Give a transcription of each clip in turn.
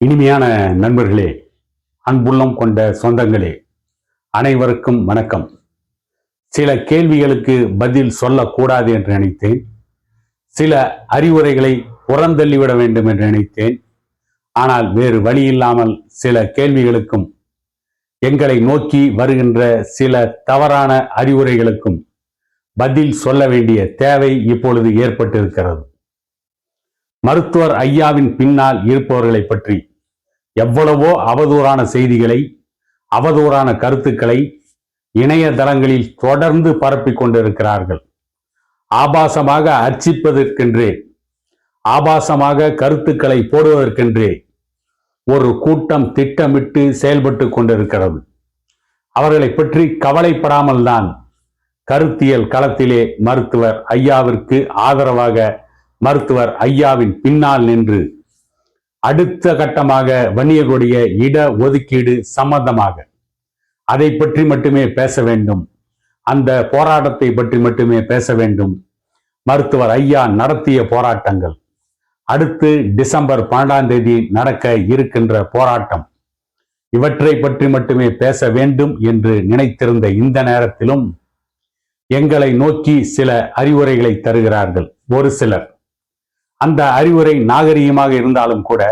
இனிமையான நண்பர்களே அன்புள்ளம் கொண்ட சொந்தங்களே அனைவருக்கும் வணக்கம். சில கேள்விகளுக்கு பதில் சொல்லக்கூடாது என்று நினைத்தேன். சில அறிவுரைகளை புறந்தள்ளிவிட வேண்டும் என்று நினைத்தேன். ஆனால் வேறு வழி இல்லாமல் சில கேள்விகளுக்கும் எங்களை நோக்கி வருகின்ற சில தவறான அறிவுரைகளுக்கும் பதில் சொல்ல வேண்டிய தேவை இப்பொழுது ஏற்பட்டிருக்கிறது. மருத்துவர் ஐயாவின் பின்னால் இருப்பவர்களை பற்றி எவ்வளவோ அவதூறான செய்திகளை அவதூறான கருத்துக்களை இணையதளங்களில் தொடர்ந்து பரப்பி கொண்டிருக்கிறார்கள். ஆபாசமாக அர்ச்சிப்பதற்கென்றே ஆபாசமாக கருத்துக்களை போடுவதற்கென்றே ஒரு கூட்டம் திட்டமிட்டு செயல்பட்டு கொண்டிருக்கிறது. அவர்களை பற்றி கவலைப்படாமல் தான் கருத்தியல் களத்திலே மருத்துவர் ஐயாவிற்கு ஆதரவாக மருத்துவர் ஐயாவின் பின்னால் நின்று அடுத்த கட்டமாக வன்னியர்களுடைய இட ஒதுக்கீடு சம்பந்தமாக. அதை பற்றி மட்டுமே பேச வேண்டும். அந்த போராட்டத்தை பற்றி மட்டுமே பேச வேண்டும். மருத்துவர் ஐயா நடத்திய போராட்டங்கள். அடுத்து டிசம்பர் பன்னெண்டாம் தேதி நடக்க இருக்கின்ற போராட்டம். இவற்றை பற்றி மட்டுமே பேச வேண்டும் என்று நினைத்திருந்த இந்த நேரத்திலும் எங்களை நோக்கி சில அறிவுரைகளை தருகிறார்கள். ஒரு சிலர். அந்த அறிவுரை நாகரிகமாக இருந்தாலும் கூட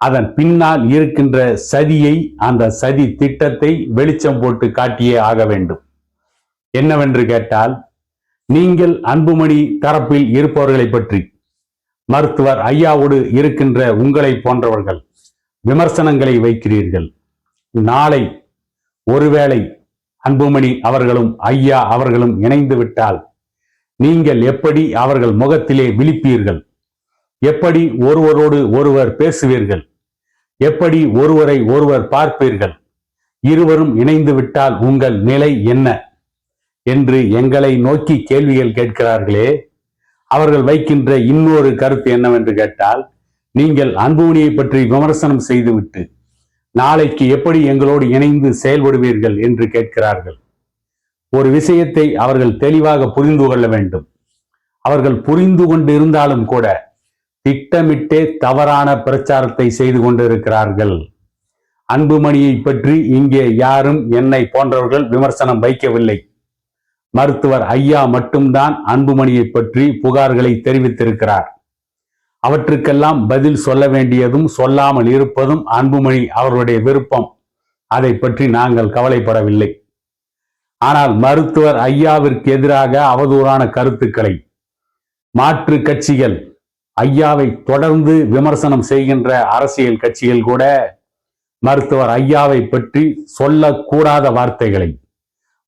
அதன் பின்னால் இருக்கின்ற சதியை அந்த சதி திட்டத்தை வெளிச்சம் போட்டு காட்டியே ஆக வேண்டும். என்னவென்று கேட்டால் நீங்கள் அன்புமணி தரப்பில் இருப்பவர்களை பற்றி மருத்துவர் ஐயாவோடு இருக்கின்ற உங்களை போன்றவர்கள் விமர்சனங்களை வைக்கிறீர்கள். நாளை ஒருவேளை அன்புமணி அவர்களும் ஐயா அவர்களும் இணைந்து விட்டால் நீங்கள் எப்படி அவர்கள் முகத்திலே விழிப்பீர்கள்? எப்படி ஒருவரோடு ஒருவர் பேசுவீர்கள்? எப்படி ஒருவரை ஒருவர் பார்ப்பீர்கள்? இருவரும் இணைந்து விட்டால் உங்கள் நிலை என்ன? என்று எங்களை நோக்கி கேள்விகள் கேட்கிறார்களே அவர்கள் வைக்கின்ற இன்னொரு கருத்து என்னவென்று கேட்டால் நீங்கள் அன்புமணியை பற்றி விமர்சனம் செய்துவிட்டு நாளைக்கு எப்படி எங்களோடு இணைந்து செயல்படுவீர்கள் என்று கேட்கிறார்கள். ஒரு விஷயத்தை அவர்கள் தெளிவாக புரிந்து கொள்ள வேண்டும். அவர்கள் புரிந்து கொண்டு இருந்தாலும் கூட திட்டமிட்டே தவறான பிரச்சாரத்தை செய்து கொண்டிருக்கிறார்கள். அன்புமணியை பற்றி இங்கே யாரும் என்னை போன்றவர்கள் விமர்சனம் வைக்கவில்லை. மருத்துவர் ஐயா மட்டும்தான் அன்புமணியை பற்றி புகார்களை தெரிவித்திருக்கிறார். அவற்றுக்கெல்லாம் பதில் சொல்ல வேண்டியதும் சொல்லாமல் இருப்பதும் அன்புமணி அவர்களுடைய விருப்பம். அதை பற்றி நாங்கள் கவலைப்படவில்லை. ஆனால் மருத்துவர் ஐயாவிற்கு எதிராக அவதூறான கருத்துக்களை. மாற்று கட்சிகள் ஐயாவை தொடர்ந்து விமர்சனம் செய்கின்ற அரசியல் கட்சிகள் கூட மருத்துவர் ஐயாவை பற்றி சொல்லக்கூடாத வார்த்தைகளை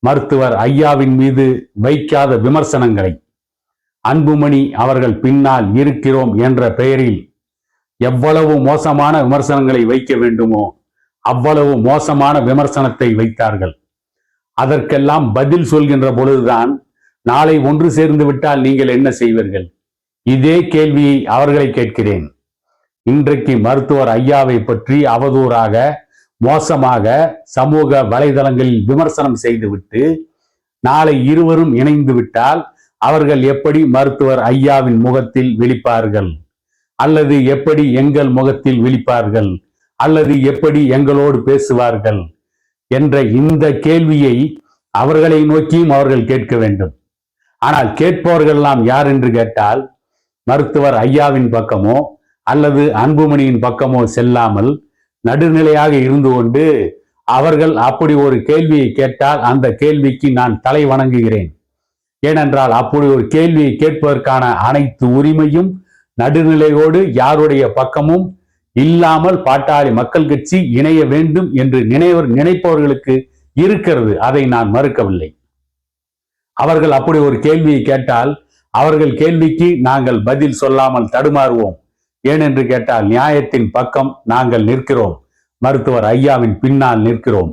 மருத்துவர் ஐயாவின் மீது வைக்காத விமர்சனங்களை அன்புமணி அவர்கள் பின்னால் இருக்கிறோம் என்ற பெயரில் எவ்வளவு மோசமான விமர்சனங்களை வைக்க வேண்டுமோ அவ்வளவு மோசமான விமர்சனத்தை வைத்தார்கள். அதற்கெல்லாம் பதில் சொல்கின்ற பொழுதுதான் நாளை ஒன்று சேர்ந்து விட்டால் நீங்கள் என்ன செய்வீர்கள்? இதே கேள்வியை அவர்களை கேட்கிறேன். இன்றைக்கு மருத்துவர் ஐயாவை பற்றி அவதூறாக மோசமாக சமூக வலைதளங்களில் விமர்சனம் செய்துவிட்டு நாளை இருவரும் இணைந்து விட்டால் அவர்கள் எப்படி மருத்துவர் ஐயாவின் முகத்தில் விழிப்பார்கள்? அல்லது எப்படி எங்கள் முகத்தில் விழிப்பார்கள்? அல்லது எப்படி எங்களோடு பேசுவார்கள்? என்ற இந்த கேள்வியை அவர்களை நோக்கியும் அவர்கள் கேட்க வேண்டும். ஆனால் கேட்பவர்கள் எல்லாம் யார் என்று கேட்டால் மருத்துவர் ஐயாவின் பக்கமோ அல்லது அன்புமணியின் பக்கமோ செல்லாமல் நடுநிலையாக இருந்து கொண்டு அவர்கள் அப்படி ஒரு கேள்வியை கேட்டால் அந்த கேள்விக்கு நான் தலை வணங்குகிறேன். ஏனென்றால் அப்படி ஒரு கேள்வியை கேட்பதற்கான அனைத்து உரிமையும் நடுநிலையோடு யாருடைய பக்கமும் இல்லாமல் பாட்டாளி மக்கள் கட்சி இணைய வேண்டும் என்று நினைவர் நினைப்பவர்களுக்கு இருக்கிறது. அதை நான் மறுக்கவில்லை. அவர்கள் அப்படி ஒரு கேள்வியை கேட்டால் அவர்கள் கேள்விக்கு நாங்கள் பதில் சொல்லாமல் தடுமாறுவோம். ஏனென்று கேட்டால் நியாயத்தின் பக்கம் நாங்கள் நிற்கிறோம். மருத்துவர் ஐயாவின் பின்னால் நிற்கிறோம்.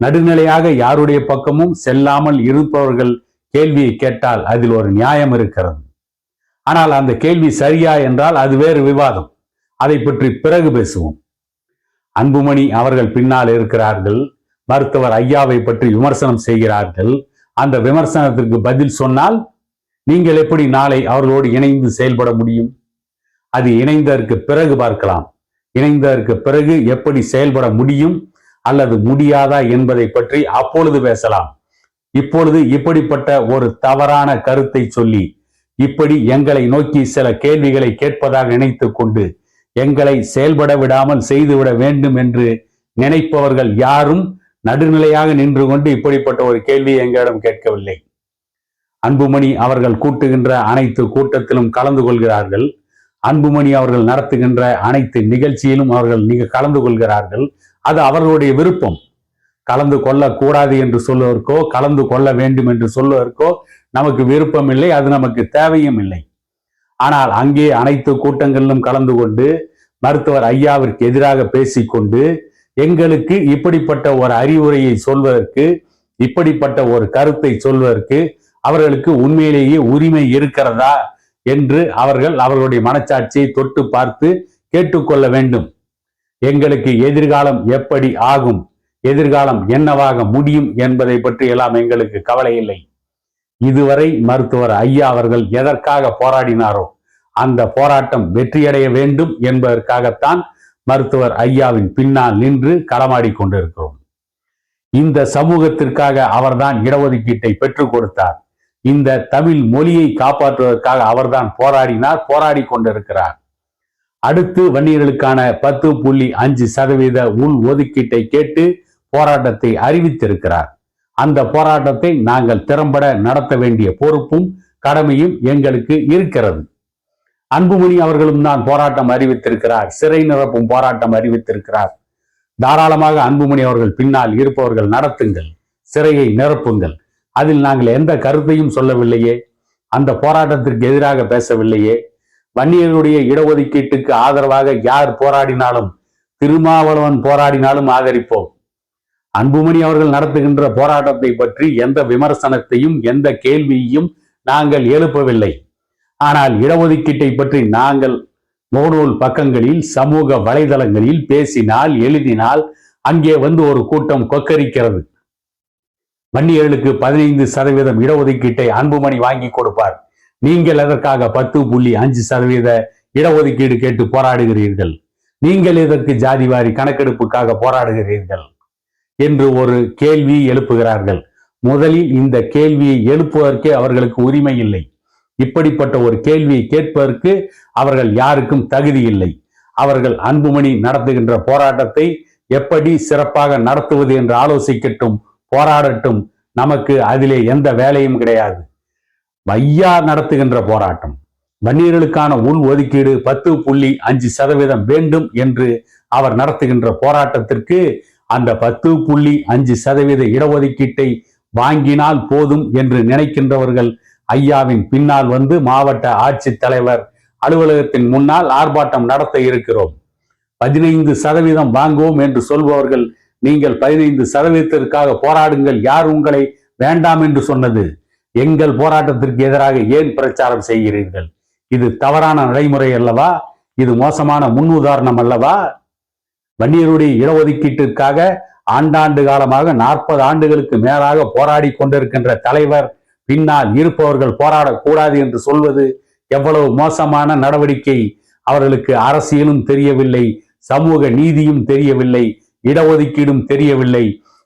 நடுநிலையாக யாருடைய பக்கமும் செல்லாமல் இருப்பவர்கள் கேள்வியை கேட்டால் அதில் ஒரு நியாயம் இருக்கிறது. ஆனால் அந்த கேள்வி சரியா என்றால் அது வேறு விவாதம். அதை பற்றி பிறகு பேசுவோம். அன்புமணி அவர்கள் பின்னால் இருக்கிறார்கள். மருத்துவர் ஐயாவை பற்றி விமர்சனம் செய்கிறார்கள். அந்த விமர்சனத்திற்கு பதில் சொன்னால் நீங்கள் எப்படி நாளை அவர்களோடு இணைந்து செயல்பட முடியும்? அது இணைந்ததற்கு பிறகு பார்க்கலாம். இணைந்ததற்கு பிறகு எப்படி செயல்பட முடியும்? அல்லது முடியாதா என்பதை பற்றி அப்பொழுது பேசலாம். இப்பொழுது இப்படிப்பட்ட ஒரு தவறான கருத்தை சொல்லி இப்படி எங்களை நோக்கி சில கேள்விகளை கேட்பதாக நினைத்து கொண்டு எங்களை செயல்பட விடாமல் செய்துவிட வேண்டும் என்று நினைப்பவர்கள் யாரும் நடுநிலையாக நின்று கொண்டு இப்படிப்பட்ட ஒரு கேள்வியை எங்களிடம் கேட்கவில்லை. அன்புமணி அவர்கள் கூட்டுகின்ற அனைத்து கூட்டத்திலும் கலந்து கொள்கிறார்கள். அன்புமணி அவர்கள் நடத்துகின்ற அனைத்து நிகழ்ச்சியிலும் அவர்கள் நீங்க கலந்து கொள்கிறார்கள். அது அவர்களுடைய விருப்பம். கலந்து கொள்ளக்கூடாது என்று சொல்வதற்கோ கலந்து கொள்ள வேண்டும் என்று சொல்வதற்கோ நமக்கு விருப்பம் இல்லை அது நமக்கு தேவையும் இல்லை. ஆனால் அங்கே அனைத்து கூட்டங்களிலும் கலந்து கொண்டு மருத்துவர் ஐயாவிற்கு எதிராக பேசிக்கொண்டு எங்களுக்கு இப்படிப்பட்ட ஒரு அறிவுரையை சொல்வதற்கு இப்படிப்பட்ட ஒரு கருத்தை சொல்வதற்கு அவர்களுக்கு உண்மையிலேயே உரிமை இருக்கிறதா என்று அவர்கள் அவர்களுடைய மனச்சாட்சியை தொட்டு பார்த்து கேட்டுக்கொள்ள வேண்டும். எங்களுக்கு எதிர்காலம் எப்படி ஆகும்? எதிர்காலம் என்னவாக முடியும் என்பதை பற்றி எல்லாம் எங்களுக்கு கவலை இல்லை. இதுவரை மருத்துவர் ஐயா அவர்கள் எதற்காக போராடினாரோ அந்த போராட்டம் வெற்றியடைய வேண்டும் என்பதற்காகத்தான் மருத்துவர் ஐயாவின் பின்னால் நின்று களமாடி கொண்டிருக்கிறோம் இந்த சமூகத்திற்காக அவர்தான் இடஒதுக்கீட்டை பெற்றுக் கொடுத்தார். இந்த தமிழ் மொழியை காப்பாற்றுவதற்காக அவர்தான் போராடினார் போராடி கொண்டிருக்கிறார். அடுத்து வன்னியர்களுக்கான பத்து புள்ளி அஞ்சு சதவீத உள் ஒதுக்கீட்டை கேட்டு போராட்டத்தை அறிவித்திருக்கிறார். அந்த போராட்டத்தை நாங்கள் திறம்பட நடத்த வேண்டிய பொறுப்பும் கடமையும் எங்களுக்கு இருக்கிறது. அன்புமணி அவர்களும் தான் போராட்டம் அறிவித்திருக்கிறார் சிறை நிரப்பும் போராட்டம் அறிவித்திருக்கிறார். தாராளமாக அன்புமணி அவர்கள் பின்னால் இருப்பவர்கள் நடத்துங்கள் சிறையை நிரப்புங்கள். அதில் நாங்கள் எந்த கருத்தையும் சொல்லவில்லையே அந்த போராட்டத்திற்கு எதிராக பேசவில்லையே. வன்னியர்களுடைய இடஒதுக்கீட்டுக்கு ஆதரவாக யார் போராடினாலும் திருமாவளவன் போராடினாலும் ஆதரிப்போம். அன்புமணி அவர்கள் நடத்துகின்ற போராட்டத்தை பற்றி எந்த விமர்சனத்தையும் எந்த கேள்வியையும் நாங்கள் எழுப்பவில்லை. ஆனால் இடஒதுக்கீட்டை பற்றி நாங்கள் முகநூல் பக்கங்களில் சமூக வலைதளங்களில் பேசினால் எழுதினால் அங்கே வந்து ஒரு கூட்டம் கொக்கரிக்கிறது. வன்னியர்களுக்கு பதினைந்து சதவீதம் இடஒதுக்கீட்டை அன்புமணி வாங்கி கொடுப்பார். நீங்கள் எதற்காக பத்து புள்ளி அஞ்சு சதவீத இடஒதுக்கீடு கேட்டு போராடுகிறீர்கள்? நீங்கள் இதற்கு ஜாதிவாரி கணக்கெடுப்புக்காக போராடுகிறீர்கள்? என்று ஒரு கேள்வி எழுப்புகிறார்கள். முதலில் இந்த கேள்வியை எழுப்புவதற்கே அவர்களுக்கு உரிமை இல்லை. இப்படிப்பட்ட ஒரு கேள்வியை கேட்பதற்கு அவர்கள் யாருக்கும் தகுதி இல்லை. அவர்கள் அன்புமணி நடத்துகின்ற போராட்டத்தை எப்படி சிறப்பாக நடத்துவது என்று ஆலோசிக்கட்டும் போராடட்டும். நமக்கு அதிலே எந்த வேலையும் கிடையாது. வையா நடத்துகின்ற போராட்டம். வன்னியர்களுக்கான உள் ஒதுக்கீடு பத்து புள்ளி அஞ்சு சதவீதம் வேண்டும் என்று அவர் நடத்துகின்ற போராட்டத்திற்கு அந்த பத்து புள்ளி அஞ்சு சதவீத இடஒதுக்கீட்டை வாங்கினால் போதும் என்று நினைக்கின்றவர்கள் ஐயாவின் பின்னால் வந்து மாவட்ட ஆட்சித்தலைவர் அலுவலகத்தின் முன்னால் ஆர்ப்பாட்டம் நடத்த இருக்கிறோம். பதினைந்து சதவீதம் வாங்குவோம் என்று சொல்பவர்கள் நீங்கள் பதினைந்து சதவீதத்திற்காக போராடுங்கள். யார் உங்களை வேண்டாம் என்று சொன்னது? எங்கள் போராட்டத்திற்கு எதிராக ஏன் பிரச்சாரம் செய்கிறீர்கள்? இது தவறான நடைமுறை அல்லவா? இது மோசமான முன் உதாரணம் அல்லவா? வன்னியருடைய இடஒதுக்கீட்டிற்காக ஆண்டாண்டு காலமாக நாற்பது ஆண்டுகளுக்கு மேலாக போராடி கொண்டிருக்கின்ற தலைவர் பின்னால் இருப்பவர்கள் போராடக்கூடாது என்று சொல்வது எவ்வளவு மோசமான நடவடிக்கை? அவர்களுக்கு அரசியலும் தெரியவில்லை சமூக நீதியும் தெரியவில்லை. இடஒதுக்கீடும் தெரியவில்லை.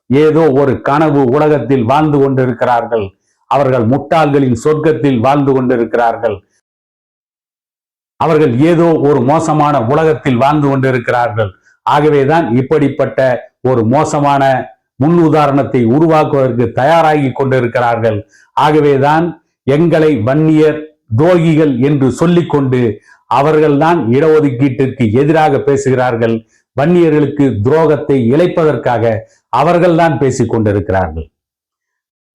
ஏதோ ஒரு கனவு உலகத்தில் வாழ்ந்து கொண்டிருக்கிறார்கள். அவர்கள் முட்டாள்களின் சொர்க்கத்தில் வாழ்ந்து கொண்டிருக்கிறார்கள். அவர்கள் ஏதோ ஒரு மோசமான உலகத்தில் வாழ்ந்து கொண்டிருக்கிறார்கள். ஆகவேதான் இப்படிப்பட்ட ஒரு மோசமான முன் உதாரணத்தை உருவாக்குவதற்கு தயாராகி கொண்டிருக்கிறார்கள். ஆகவேதான் எங்களை வன்னியர் துரோகிகள் என்று சொல்லிக்கொண்டு அவர்கள்தான் இடஒதுக்கீட்டிற்கு எதிராக பேசுகிறார்கள். வன்னியர்களுக்கு துரோகத்தை இழைப்பதற்காக அவர்கள்தான் பேசிக் கொண்டிருக்கிறார்கள்.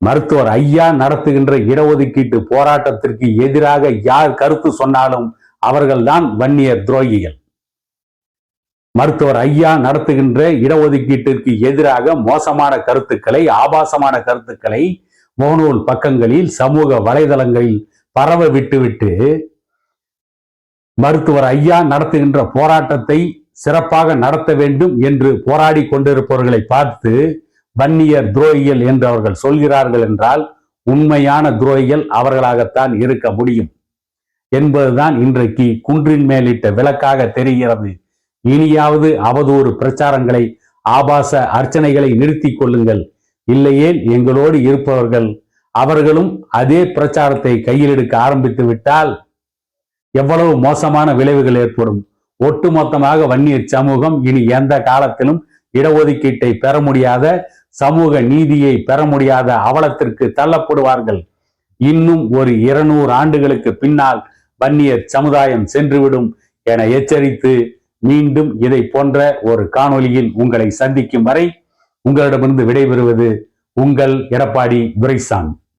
மருத்துவர் ஐயா நடத்துகின்ற இடஒதுக்கீட்டு போராட்டத்திற்கு எதிராக யார் கருத்து சொன்னாலும் அவர்கள்தான் வன்னியர் துரோகிகள். மருத்துவர் ஐயா நடத்துகின்ற இடஒதுக்கீட்டிற்கு எதிராக மோசமான கருத்துக்களை ஆபாசமான கருத்துக்களை முகநூல் பக்கங்களில் சமூக வலைதளங்களில் பரவ விட்டுவிட்டு மருத்துவர் ஐயா நடத்துகின்ற போராட்டத்தை சிறப்பாக நடத்த வேண்டும் என்று போராடி கொண்டிருப்பவர்களை பார்த்து வன்னியர் துரோகிகள் என்று அவர்கள் சொல்கிறார்கள் என்றால் உண்மையான துரோகிகள் அவர்களாகத்தான் இருக்க முடியும் என்பதுதான் இன்றைக்கு குன்றின் மேலிட்ட விளக்காக தெரிகிறது. இனியாவது அவதூறு பிரச்சாரங்களை ஆபாச அர்ச்சனைகளை நிறுத்திக் கொள்ளுங்கள். இல்லையேல் எங்களோடு இருப்பவர்கள் அவர்களும் அதே பிரச்சாரத்தை கையில் எடுக்க ஆரம்பித்து விட்டால் எவ்வளவு மோசமான விளைவுகள் ஏற்படும். ஒட்டுமொத்தமாக வன்னியர் சமூகம் இனி எந்த காலத்திலும் இடஒதுக்கீட்டை பெற முடியாத சமூக நீதியை பெற முடியாத அவலத்திற்கு தள்ளப்படுவார்கள். இன்னும் ஒரு இருநூறு ஆண்டுகளுக்கு பின்னால் வன்னியர் சமுதாயம் சென்றுவிடும் என எச்சரித்து மீண்டும் இதை போன்ற ஒரு காணொளியில் உங்களை சந்திக்கும் வரை உங்களிடமிருந்து விடைபெறுவது உங்கள் எடப்பாடி துரைசாமி.